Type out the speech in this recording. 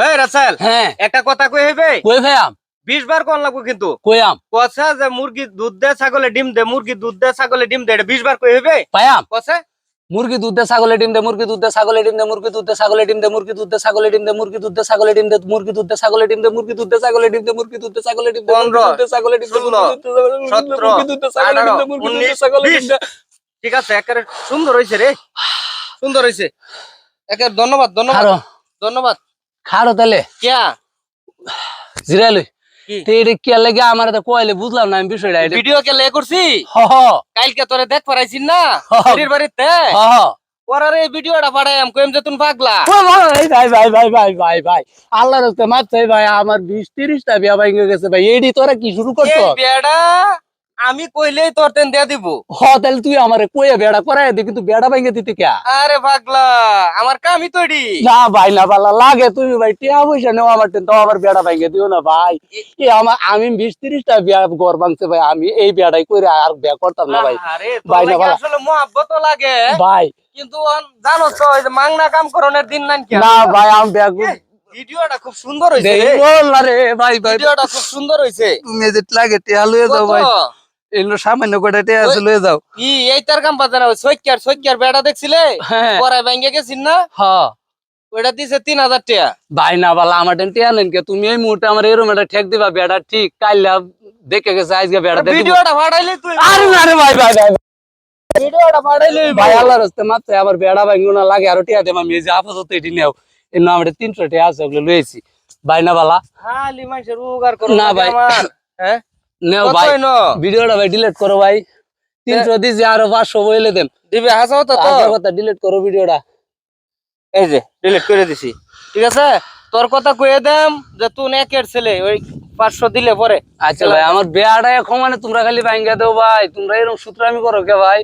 এই রাসেল হ্যাঁ একটা কথা কই হইবে কই ভাইয়াম বিশ বার কোন লাগবো কিন্তু কইয়াম যে মুরগি দুধ দে ছাগলে ডিম দে মুরগি দুধ দে ছাগলে ডিম দে এটা বিশ বার কই হইবে পায়াম কষে মুরগি দুধ দে ছাগলে ডিম দে মুরগি দুধ দে ছাগলে ডিম দে মুরগি দুধ দে ছাগলে ডিম দে মুরগি দুধ দে ছাগলে ডিম দে মুরগি দুধ দে ছাগলে ডিম দে মুরগি দুধ দে ছাগলে ডিম দে মুরগি দুধ দে ছাগলে ডিম দে মুরগি দুধ দে ছাগলে ডিম দে মুরগি দুধ দে ছাগলে ডিম দে মুরগি দুধ দে ছাগলে ডিম দে মুরগি দুধ দে ছাগলে ডিম দে ঠিক আছে একেবারে সুন্দর হয়েছে রে সুন্দর হয়েছে একেবারে ধন্যবাদ ধন্যবাদ ধন্যবাদ খারো তাহলে। কিয়া? জিরাইলই কি? তে এটা কে লাগে আমার তো কইলে বুঝলাম না আমি বিষয়টা এটা ভিডিও কে লে করছি? হ হ। কালকে তোরে দেখ পারাইছি না। শরীর বাড়িতে? হ হ। পরার এই ভিডিওটা পাঠাইম কইম যে তুমি পাগলা। ও ভাই ভাই ভাই ভাই ভাই ভাই ভাই। আল্লাহর রাস্তে মাপ চাই ভাই আমার বিশ তিরিশটা বিয়া ভাঙে গেছে ভাই। এডি তোরা কি শুরু করছ? বিয়াটা আমি কইলেই তোর তেন দিয়ে দিব। হ তাহলে তুই আমারে কইয়া বেড়া করাই দি কিন্তু বেড়া ভাঙে দিতে কে? আরে পাগলা আমার কামই তৈরি। না ভাই না ভালো লাগে তুমি ভাই টিয়া পয়সা নেও আমার টেন তো আবার বেড়া ভাঙে দিও না ভাই। এ আমার আমি বিশ তিরিশটা বিয়া ঘর ভাঙছে ভাই আমি এই বেড়াই করে আর বিয়া করতাম না ভাই। আরে ভাই না লাগি বালা। আসলে মহাব্বত লাগে। ভাই। কিন্তু জানো তো এই যে মাংনা কাম করনের দিন নাই কি না ভাই আমি বিয়া ভিডিওটা খুব সুন্দর হইছে রে। ভাই ভাই। ভিডিওটা খুব সুন্দর হইছে। তুমি যে লাগে টিয়া লয়ে যাও ভাই। এলো সামান্য কটা টিয়া আছে লয়ে যাও। কি এই তার কাম বাজার ওই সৈক্যার সৈক্যার বেড়া দেখছিলে? হ্যাঁ। পরে ভেঙে গেছিস না? হ্যাঁ ওইটা দিছে তিন হাজার টাকা ভাই না বালা আমার টেন টিয়া নেন কে? তুমি এই মুহূর্তে আমার এরকম একটা ঠেক দিবা বেড়া ঠিক কাইলা দেখে গেছে আজকে বেড়া দেখি ভিডিওটা ফাটাইলে তুই। আরে না রে ভাই ভাই ভাই। ভিডিওটা ফাটাইলে ভাই আল্লাহর রাস্তে মাত্র আবার বেড়া ভাঙিও না লাগে আরও টিয়া দেম আমি যে আপাতত এটি নেও। এর নাম এটা তিনশো টিয়া আছে ওগুলো লয়েছি ভাই না বালা। না ভাই। হ্যাঁ? নেও ভাই? ভিডিওটা ভাই ডিলিট করো ভাই। তিনশো দিছি আরও পাঁচশো বইলে দেন। দিবে হাসাও তো। তো কথা ডিলিট করো ভিডিওটা। এই যে ডিলিট করে দিছি। ঠিক আছে? তোর কথা কয়ে দেম যে তুই একের ছেলে ওই পাঁচশো দিলে পরে। আচ্ছা ভাই আমার বেয়াটা এখন মানে তোমরা খালি ভাঙ্গা দেও ভাই। তোমরা এরকম সূত্রামি করো কে ভাই?